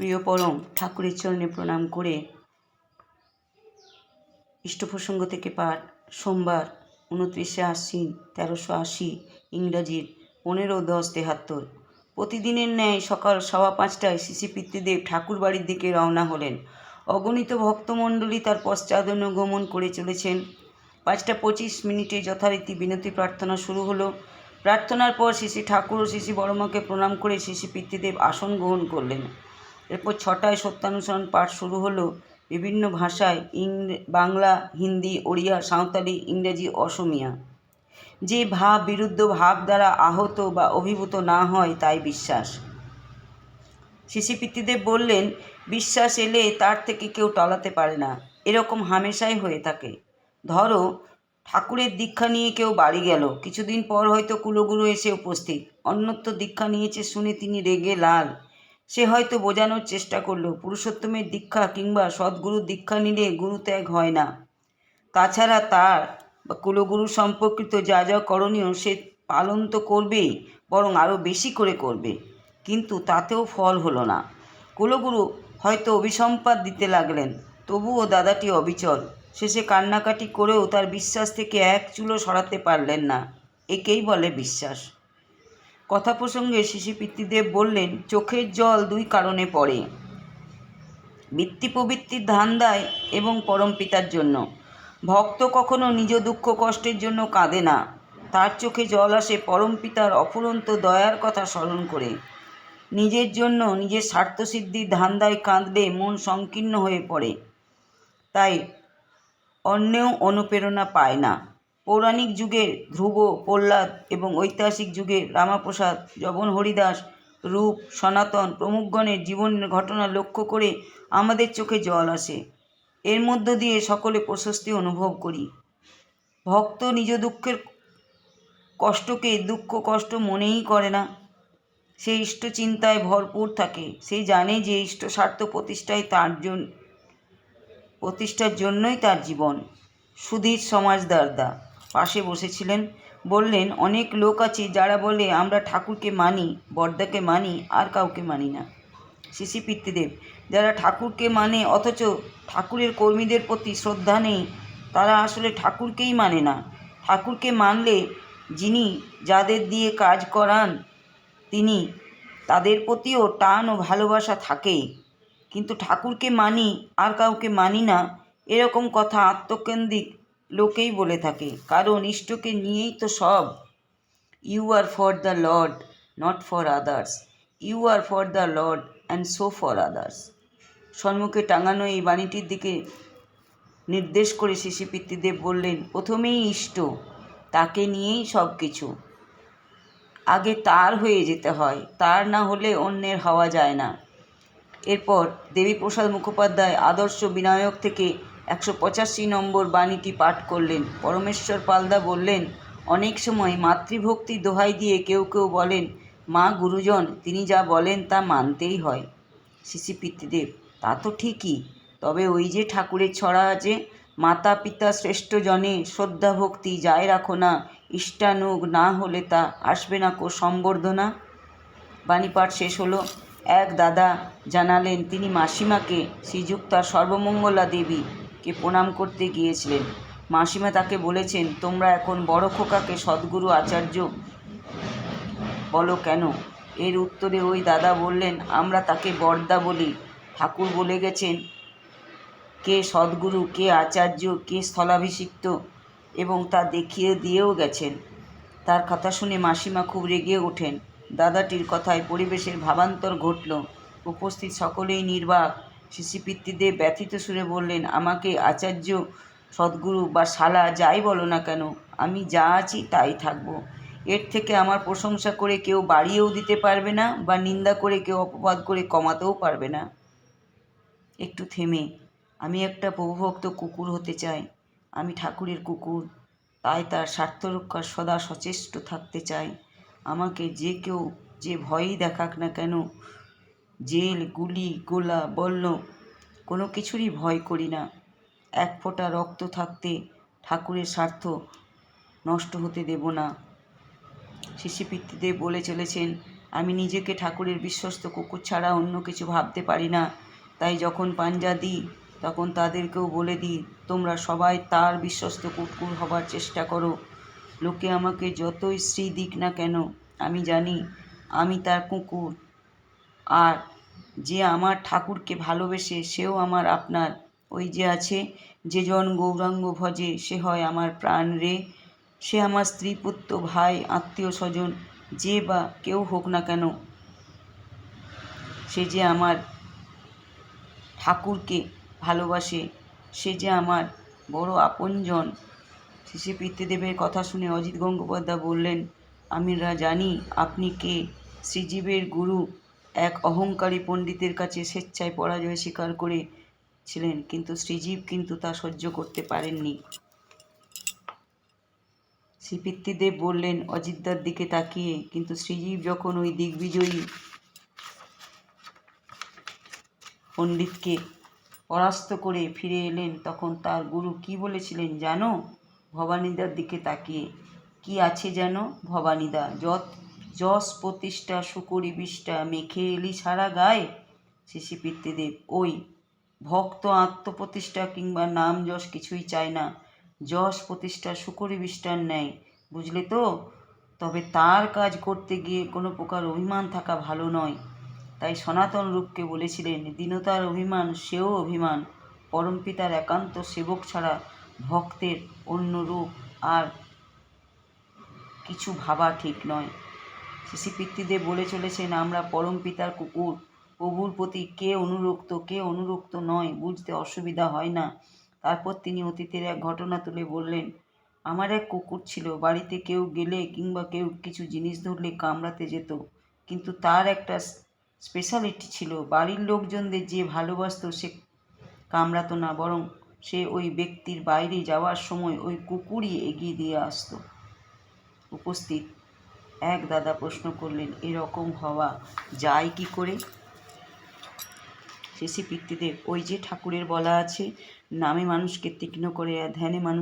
প্রিয় পরম, ঠাকুরের চরণে প্রণাম করে ইষ্টপ্রসঙ্গ থেকে পাঠ, সোমবার, উনত্রিশে আশ্বিন, তেরোশো আশি, ইংরাজির পনেরো, দশ, তেহাত্তর। প্রতিদিনের ন্যায় সকাল সওয়া পাঁচটায় শিশি পিতৃদেব ঠাকুর বাড়ির দিকে রওনা হলেন। অগণিত ভক্তমণ্ডলী তার পশ্চাৎ অনুগমন করে চলেছেন। পাঁচটা পঁচিশ মিনিটে যথারীতি বিনতি প্রার্থনা শুরু হলো। প্রার্থনার পর শিশি ঠাকুর ও শিশি বড়মাকে প্রণাম করে শিশি পিতৃদেব আসন গ্রহণ করলেন। এরপর ছটায় সত্যানুসরণ পাঠ শুরু হলো বিভিন্ন ভাষায় বাংলা, হিন্দি, ওড়িয়া, সাঁওতালি, ইংরেজি, অসমিয়া। যে ভাব বিরুদ্ধ ভাব দ্বারা আহত বা অভিভূত না হয় তাই বিশ্বাস। শিশি পিতৃদেব বললেন, বিশ্বাস এলে তার থেকে কেউ টলাতে পারে না। এরকম হামেশাই হয়ে থাকে। ধরো, ঠাকুরের দীক্ষা নিয়ে কেউ বাড়ি গেল। কিছুদিন পর হয়তো কুলগুরু এসে উপস্থিত। অন্যত্র দীক্ষা নিয়েছে শুনে তিনি রেগে লাল। সে হয়তো বোঝানোর চেষ্টা করল, পুরুষোত্তমের দীক্ষা কিংবা সদ্গুরুর দীক্ষা নিলে গুরু ত্যাগ হয় না। তাছাড়া তার কুলগুরু সম্পর্কিত যা যা করণীয় সে পালন তো করবেই, বরং আরও বেশি করে করবে। কিন্তু তাতেও ফল হলো না। কুলগুরু হয়তো অভিসম্পাদ দিতে লাগলেন, তবুও দাদাটি অবিচল। শেষে কান্নাকাটি করেও তার বিশ্বাস থেকে এক চুলো সরাতে পারলেন না। একেই বলে বিশ্বাস। কথা প্রসঙ্গে শিশি পিতৃদেব বললেন, চোখের জল দুই কারণে পড়ে। বৃত্তি প্রবৃত্তির ধান্দায় এবং পরম পিতার জন্য। ভক্ত কখনো নিজ দুঃখ কষ্টের জন্য কাঁদে না। তার চোখে জল আসে পরম পিতার অফুরন্ত দয়ার কথা স্মরণ করে। নিজের জন্য নিজের স্বার্থসিদ্ধির ধান্দায় কাঁদলে মন সংকীর্ণ হয়ে পড়ে। তাই অন্যেও অনুপ্রেরণা পায় না। পৌরাণিক যুগে ধ্রুব, প্রহ্লাদ এবং ঐতিহাসিক যুগে রামাপ্রসাদ জবন হরিদাস, রূপ, সনাতন প্রমুখগণের জীবনের ঘটনা লক্ষ্য করে আমাদের চোখে জল আসে। এর মধ্য দিয়ে সকলে প্রশস্তি অনুভব করি। ভক্ত নিজ দুঃখের কষ্টকে দুঃখ, কষ্ট মনেই করে না। সে ইষ্ট চিন্তায় ভরপুর থাকে। সে জানে যে ইষ্ট স্বার্থ প্রতিষ্ঠায় তার জন্য প্রতিষ্ঠার জন্যই তার জীবন। সুধীর সমাজদারদা পাশে বসেছিলেন। বললেন, অনেক লোক আছে যারা বলে, আমরা ঠাকুরকে মানি, বর্দাকে মানি, আর কাউকে মানি না। শিশি পিতৃদেব, যারা ঠাকুরকে মানে অথচ ঠাকুরের কর্মীদের প্রতি শ্রদ্ধা নেই, তারা আসলে ঠাকুরকেই মানে না। ঠাকুরকে মানলে যিনি যাদের দিয়ে কাজ করান, তিনি তাদের প্রতিও টান ও ভালোবাসা থাকেই কিন্তু ঠাকুরকে মানি, আর কাউকে মানি না, এরকম কথা আত্মকেন্দ্রিক লোকেই বলে থাকে, কারণ ইষ্টকে নিয়েই তো সব। You are for the Lord not for others you are for the Lord and so for others সম্মুখে টাঙানো এই বাণীটির দিকে নির্দেশ করে শিশি পিতৃদেব বললেন, প্রথমেই ইষ্ট, তাকে নিয়েই সব কিছু। আগে তার হয়ে যেতে হয়, তার না হলে অন্যের হওয়া যায় না। এরপর দেবীপ্রসাদ মুখোপাধ্যায় আদর্শ বিনায়ক থেকে একশো পঁচাশি নম্বর বাণীটি পাঠ করলেন। পরমেশ্বর পালদা বললেন, অনেক সময় মাতৃভক্তি দোহাই দিয়ে কেউ কেউ বলেন, মা, গুরুজন, তিনি যা বলেন তা মানতেই হয়। শিশি পিতৃদেব, তা তো ঠিকই, তবে ওই যে ঠাকুরের ছড়া আছে, মাতা পিতা শ্রেষ্ঠ জনে, শ্রদ্ধা ভক্তি যায় রাখো না, ইষ্টানুগ না হলে তা আসবে না কো সম্বর্ধনা বাণীপাঠ শেষ হলো। এক দাদা জানালেন, তিনি মাসিমাকে, শ্রীযুক্তা সর্বমঙ্গলা দেবীকে প্রণাম করতে গিয়েছিলেন। মাসিমা তাকে বলেছেন, তোমরা এখন বড় খোকাকে সদ্গুরু আচার্য বলো কেন? এর উত্তরে ওই দাদা বললেন, আমরা তাকে বর্দা বলি। ঠাকুর বলে গেছেন, কে সদ্গুরু, কে আচার্য, কে স্থলাভিষিক্ত এবং তা দেখিয়ে দিয়েও গেছেন। তার কথা শুনে মাসিমা খুব রেগে ওঠেন। দাদাটির কথায় পরিবেশের ভাবান্তর ঘটল। উপস্থিত সকলেই নির্বাক। শিশি পিতৃদেব ব্যথিত সুরে বললেন, আমাকে আচার্য, সদ্গুরু বা শালা যাই বলো না কেন, আমি যা আছি তাই থাকব। এর থেকে আমার প্রশংসা করে কেউ বাড়িয়েও দিতে পারবে না বা নিন্দা করে কেউ অপবাদ করে কমাতেও পারবে না। একটু থেমে, আমি একটা প্রভুভক্ত কুকুর হতে চাই, আমি ঠাকুরের কুকুর, তাই তার স্বার্থরক্ষার সদা সচেষ্ট থাকতে চাই। আমাকে যে কেউ যে ভয়ই দেখাক না কেন জেল, গুলি, গোলা বলল কোনো কিছুরই ভয় করি না। এক ফোঁটা রক্ত থাকতে ঠাকুরের স্বার্থ নষ্ট হতে দেব না। শিশি পিতৃদেব বলে চলেছেন, আমি নিজেকে ঠাকুরের বিশ্বস্ত কুকুর ছাড়া অন্য কিছু ভাবতে পারি না। তাই যখন পাঞ্জা দিই, তখন তাদেরকেও বলে দিই, তোমরা সবাই তার বিশ্বস্ত কুকুর হবার চেষ্টা করো। লোকে আমাকে যতই শ্রী দিক না কেন, আমি জানি আমি তার কুকুর। আর যে আমার ঠাকুরকে ভালোবেসে সেও আমার আপনার। ওই যে আছে যে জন গৌরাঙ্গ ভজে, সে হয় আমার প্রাণ রে। সে আমার স্ত্রী, পুত্র, ভাই, আত্মীয় স্বজন, যে বা কেউ হোক না কেন, সে যে আমার ঠাকুরকে ভালোবাসে, সে যে আমার বড় আপনজন। শিশি পিতৃদেবের কথা শুনে অজিত গঙ্গোপাধ্যায় বললেন আমিরা জানি আপনি কে? শ্রীজীবের গুরু এক অহংকারী পণ্ডিতের কাছে স্বেচ্ছায় পরাজয় স্বীকার করেছিলেন, কিন্তু শ্রীজীব কিন্তু তা সহ্য করতে পারেননি। শ্রী পিতৃদেব বললেন, অজিতদার দিকে তাকিয়ে, কিন্তু শ্রীজীব যখন ওই দিগ্বিজয়ী পণ্ডিতকে পরাস্ত করে ফিরে এলেন, তখন তার গুরু কি বলেছিলেন জানো? ভবানীদার দিকে তাকিয়ে। কি আছে যেন ভবানীদা, যত যশ প্রতিষ্ঠা শুকরি বিষ্ঠা মেখে এলি সারা গায়ে? শিশি পিতৃদেব, ওই ভক্ত আত্মপ্রতিষ্ঠা কিংবা নাম যশ কিছুই চায় না। যশ প্রতিষ্ঠা শুকরি বিষ্ঠার ন্যায়, বুঝলে তো? তবে তার কাজ করতে গিয়ে কোনো প্রকার অভিমান থাকা ভালো নয়। তাই সনাতন রূপকে বলেছিলেন, দীনতার অভিমান সেও অভিমান। পরমপিতার একান্ত সেবক ছাড়া ভক্তের অন্য রূপ আর কিছু ভাবা ঠিক নয়। শিশি পিতৃদেব বলে চলেছেন, আমরা পরম পিতার কুকুর প্রভুর প্রতি কে অনুরক্ত কে অনুরক্ত নয়, বুঝতে অসুবিধা হয় না। তারপর তিনি অতীতের এক ঘটনা তুলে বললেন, আমার এক কুকুর ছিল, বাড়িতে কেউ গেলে কিংবা কেউ কিছু জিনিস ধরলে কামড়াতে যেত, কিন্তু তার একটা স্পেশালিটি ছিল, বাড়ির লোকজনদের যে ভালোবাসতো সে কামড়াতো না, বরং সে ওই ব্যক্তির বাইরে যাওয়ার সময় ওই কুকুরই এগিয়ে দিয়ে আসতো। উপস্থিত এক দাদা প্রশ্ন করলেন, এরকম হওয়া যায় কি করে? শেষে পিতৃদেব ওই যে ঠাকুরের বলা আছে, নামে মানুষকে তীক্ষ্ণ করে ধ্যানে মানুষ